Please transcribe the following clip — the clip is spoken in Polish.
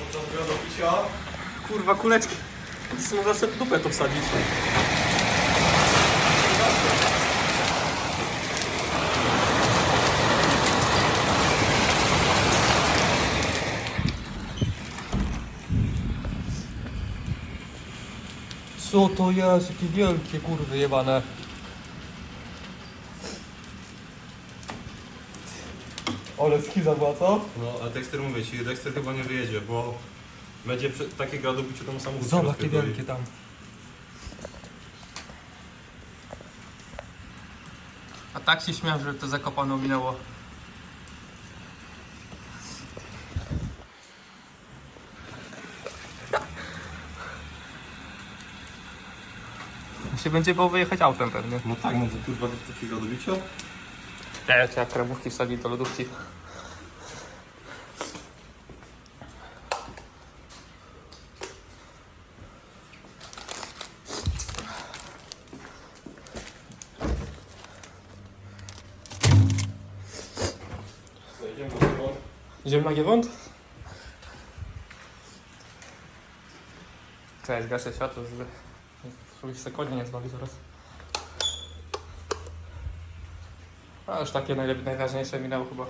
podczas gradobicia. Kurwa, kuleczki. Można sobie w dupę to wsadzić. Co to jest? Jakie wielkie kurwy jebane. Ale skiza była, co? No, ale Dexter mówię ci, Dexter chyba nie wyjedzie, bo będzie przy, takie gradobicie temu samochód. Zobacz, jakie rozpierdoli. wielkie tam. A tak się śmiałem, że to zakopano minęło. się będzie było wyjechać autem pewnie. No tak, no to kurwa takie gradobicie? Nie, trzeba kremówki wsadzić do lodówki. Idziemy na Giewont? Cześć, gaszę światło, żeby żebyś se konie nie zwali zaraz. A już takie najlepiej, najważniejsze minęło chyba.